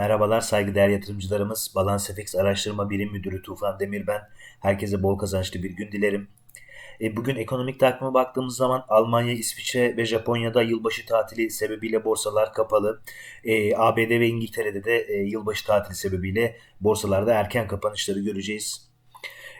Merhabalar saygıdeğer yatırımcılarımız. Balans FX Araştırma Birim Müdürü Tufan Demir ben. Herkese bol kazançlı bir gün dilerim. E, bugün ekonomik takvime baktığımız zaman Almanya, İsviçre ve Japonya'da yılbaşı tatili sebebiyle borsalar kapalı. E, ABD ve İngiltere'de de e, yılbaşı tatili sebebiyle borsalarda erken kapanışları göreceğiz.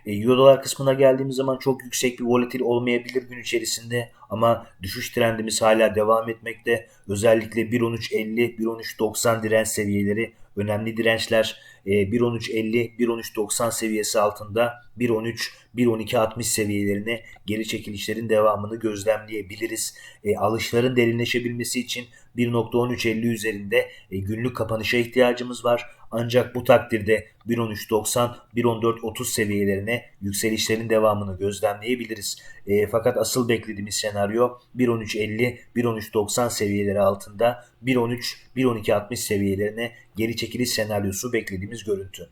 E, Euro dolar kısmına geldiğimiz zaman çok yüksek bir volatil olmayabilir gün içerisinde ama düşüş trendimiz hala devam etmekte. Özellikle 1.13.50, 1.13.90 direnç seviyeleri önemli dirençler. E, 1.13.50, 1.13.90 seviyesi altında 1.13, 1.12.60 seviyelerine geri çekilişlerin devamını gözlemleyebiliriz. E, alışların derinleşebilmesi için 1.13.50 üzerinde e, günlük kapanışa ihtiyacımız var. Ancak bu takdirde 1.13.90, 1.14.30 seviyelerine yükselişlerin devamını gözlemleyebiliriz. E, fakat asıl beklediğimiz senaryo 1.13.50, 1.13.90 seviyeleri altında 1.13, 1.12.60 seviyelerine geri çekiliş senaryosu beklediğimiz görüntü.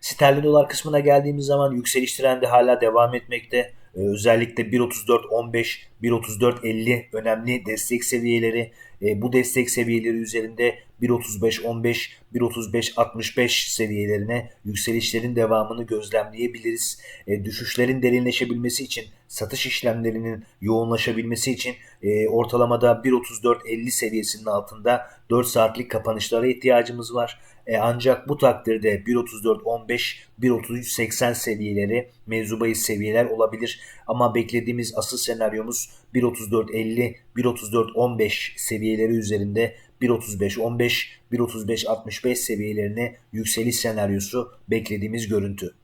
Sterlin dolar kısmına geldiğimiz zaman yükseliş trendi hala devam etmekte. Ee, özellikle 1.34.15, 1.34.50 önemli destek seviyeleri. Ee, bu destek seviyeleri üzerinde 1.35.15, 1.35.65 seviyelerine yükselişlerin devamını gözlemleyebiliriz. Ee, düşüşlerin derinleşebilmesi için, satış işlemlerinin yoğunlaşabilmesi için e, ortalamada 1.34.50 seviyesinin altında 4 saatlik kapanışlara ihtiyacımız var. E, ancak bu takdirde 1.34.15, 1.33.80 seviyeleri mevzubayı seviyeler olabilir. Ama beklediğimiz asıl senaryomuz 1.34.50, 1.34.15 seviyeleri üzerinde 1.35.15, 1.35.65 seviyelerine yükseliş senaryosu beklediğimiz görüntü.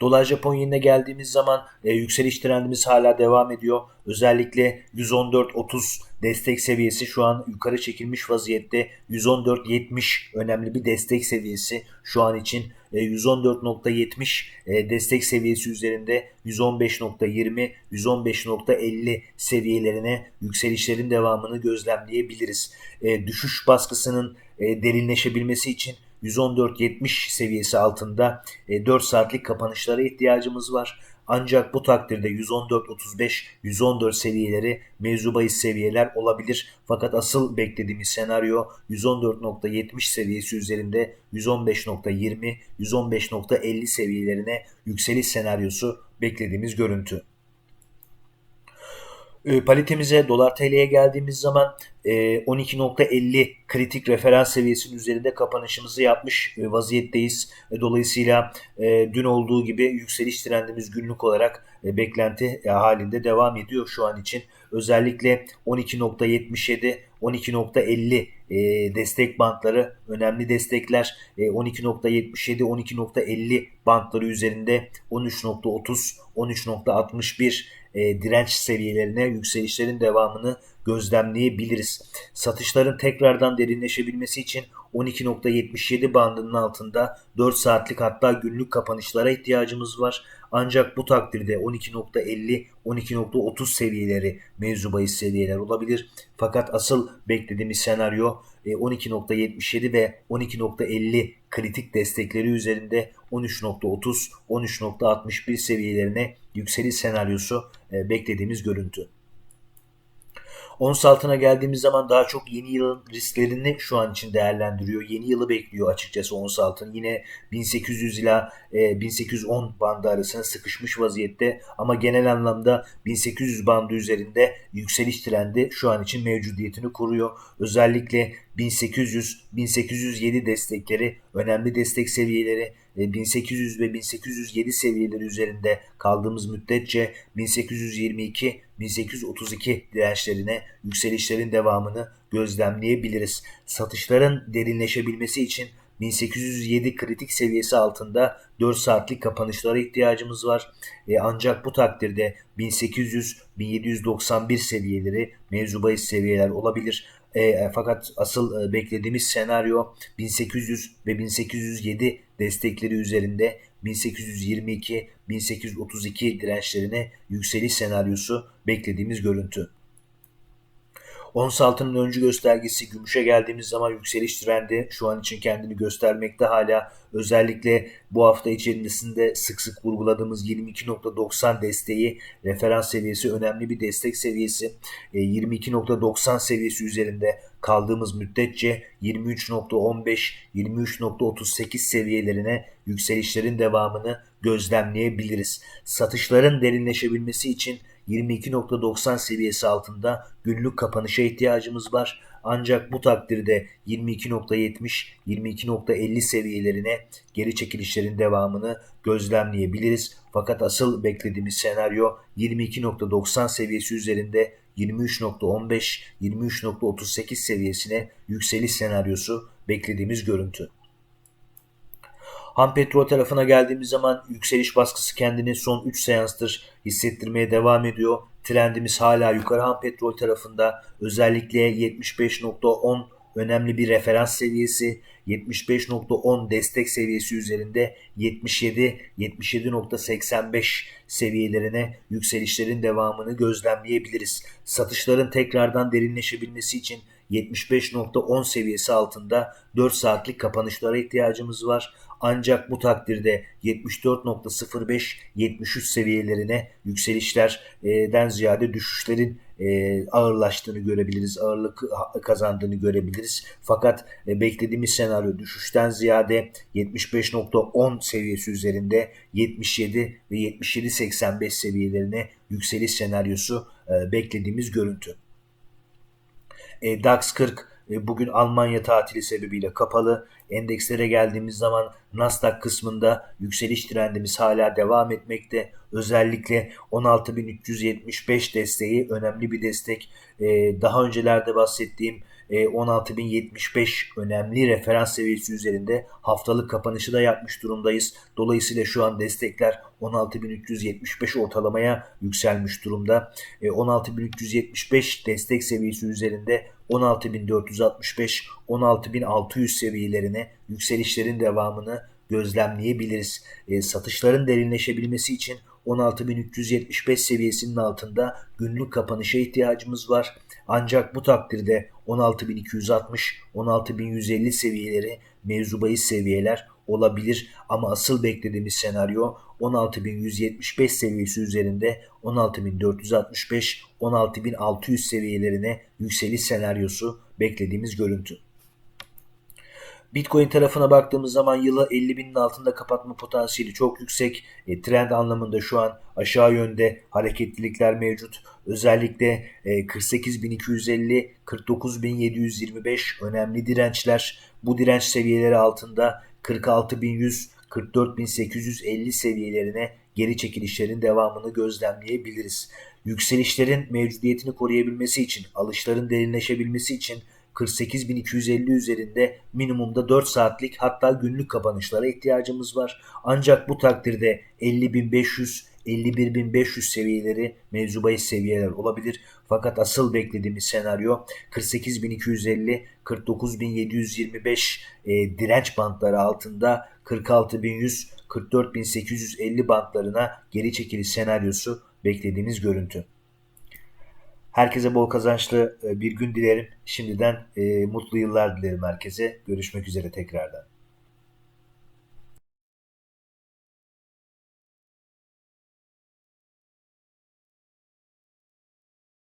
Dolar Japon yenine geldiğimiz zaman e, yükseliş trendimiz hala devam ediyor. Özellikle 114.30 destek seviyesi şu an yukarı çekilmiş vaziyette. 114.70 önemli bir destek seviyesi şu an için. E, 114.70 e, destek seviyesi üzerinde 115.20, 115.50 seviyelerine yükselişlerin devamını gözlemleyebiliriz. E, düşüş baskısının e, derinleşebilmesi için 114.70 seviyesi altında 4 e, saatlik kapanışlara ihtiyacımız var. Ancak bu takdirde 114.35, 114 seviyeleri mevzu bahis seviyeler olabilir. Fakat asıl beklediğimiz senaryo 114.70 seviyesi üzerinde 115.20, 115.50 seviyelerine yükseliş senaryosu beklediğimiz görüntü. E, Palitemize dolar TL'ye geldiğimiz zaman 12.50 e, kritik referans seviyesinin üzerinde kapanışımızı yapmış e, vaziyetteyiz. Dolayısıyla dün olduğu gibi yükseliş trendimiz günlük olarak beklenti halinde devam ediyor şu an için. Özellikle 12.77 12.50 destek bantları önemli destekler 12.77 12.50 bantları üzerinde 13.30 13.61 e, direnç seviyelerine yükselişlerin devamını gözlemleyebiliriz. Satışların tekrardan derinleşebilmesi için 12.77 bandının altında 4 saatlik hatta günlük kapanışlara ihtiyacımız var. Ancak bu takdirde 12.50 12.30 seviyeleri mevzu bahis seviyeler olabilir. Fakat asıl beklediğimiz senaryo 12.77 e, ve 12.50 kritik destekleri üzerinde 13.30 13.61 seviyelerine yükseliş senaryosu e, beklediğimiz görüntü. Ons altına geldiğimiz zaman daha çok yeni yılın risklerini şu an için değerlendiriyor. Yeni yılı bekliyor açıkçası ons altın. Yine 1800 ila 1810 bandı arasında sıkışmış vaziyette ama genel anlamda 1800 bandı üzerinde yükseliş trendi şu an için mevcudiyetini kuruyor. Özellikle 1800 1807 destekleri önemli destek seviyeleri 1800 ve 1807 seviyeleri üzerinde kaldığımız müddetçe 1822 1832 dirençlerine yükselişlerin devamını gözlemleyebiliriz. Satışların derinleşebilmesi için 1807 kritik seviyesi altında 4 saatlik kapanışlara ihtiyacımız var. E, ancak bu takdirde 1800-1791 seviyeleri mevzu seviyeler olabilir. E, e, fakat asıl e, beklediğimiz senaryo 1800 ve 1807 destekleri üzerinde 1822-1832 dirençlerine yükseliş senaryosu beklediğimiz görüntü. Ons altının öncü göstergesi gümüşe geldiğimiz zaman yükseliş trendi şu an için kendini göstermekte hala. Özellikle bu hafta içerisinde sık sık vurguladığımız 22.90 desteği referans seviyesi önemli bir destek seviyesi. E, 22.90 seviyesi üzerinde kaldığımız müddetçe 23.15, 23.38 seviyelerine yükselişlerin devamını gözlemleyebiliriz. Satışların derinleşebilmesi için 22.90 seviyesi altında günlük kapanışa ihtiyacımız var. Ancak bu takdirde 22.70, 22.50 seviyelerine geri çekilişlerin devamını gözlemleyebiliriz. Fakat asıl beklediğimiz senaryo 22.90 seviyesi üzerinde 23.15, 23.38 seviyesine yükseliş senaryosu beklediğimiz görüntü. Ham petrol tarafına geldiğimiz zaman yükseliş baskısı kendini son 3 seanstır hissettirmeye devam ediyor. Trendimiz hala yukarı ham petrol tarafında özellikle 75.10 önemli bir referans seviyesi. 75.10 destek seviyesi üzerinde 77 77.85 seviyelerine yükselişlerin devamını gözlemleyebiliriz. Satışların tekrardan derinleşebilmesi için 75.10 seviyesi altında 4 saatlik kapanışlara ihtiyacımız var. Ancak bu takdirde 74.05-73 seviyelerine yükselişlerden ziyade düşüşlerin e, ağırlaştığını görebiliriz, ağırlık kazandığını görebiliriz. Fakat e, beklediğimiz senaryo düşüşten ziyade 75.10 seviyesi üzerinde 77 ve 77.85 seviyelerine yükseliş senaryosu e, beklediğimiz görüntü. DAX 40 bugün Almanya tatili sebebiyle kapalı. Endekslere geldiğimiz zaman Nasdaq kısmında yükseliş trendimiz hala devam etmekte. Özellikle 16.375 desteği önemli bir destek. Daha öncelerde bahsettiğim 16.075 önemli referans seviyesi üzerinde haftalık kapanışı da yapmış durumdayız. Dolayısıyla şu an destekler 16.375 ortalamaya yükselmiş durumda. 16.375 destek seviyesi üzerinde 16.465, 16.600 seviyelerine yükselişlerin devamını gözlemleyebiliriz. E, satışların derinleşebilmesi için 16.375 seviyesinin altında günlük kapanışa ihtiyacımız var. Ancak bu takdirde 16.260, 16.150 seviyeleri mevzu seviyeler olabilir ama asıl beklediğimiz senaryo 16.175 seviyesi üzerinde 16.465, 16.600 seviyelerine yükseliş senaryosu beklediğimiz görüntü. Bitcoin tarafına baktığımız zaman yılı 50 binin altında kapatma potansiyeli çok yüksek. E, trend anlamında şu an aşağı yönde hareketlilikler mevcut. Özellikle e, 48.250, 49.725 önemli dirençler. Bu direnç seviyeleri altında 46.100, 44.850 seviyelerine geri çekilişlerin devamını gözlemleyebiliriz. Yükselişlerin mevcudiyetini koruyabilmesi için, alışların derinleşebilmesi için 48.250 üzerinde minimumda 4 saatlik hatta günlük kapanışlara ihtiyacımız var. Ancak bu takdirde 50.500 51.500 seviyeleri mevzubayı seviyeler olabilir. Fakat asıl beklediğimiz senaryo 48.250 49.725 e, direnç bantları altında 46.100 44.850 bantlarına geri çekiliş senaryosu beklediğimiz görüntü. Herkese bol kazançlı e, bir gün dilerim. Şimdiden e, mutlu yıllar dilerim herkese. Görüşmek üzere tekrardan.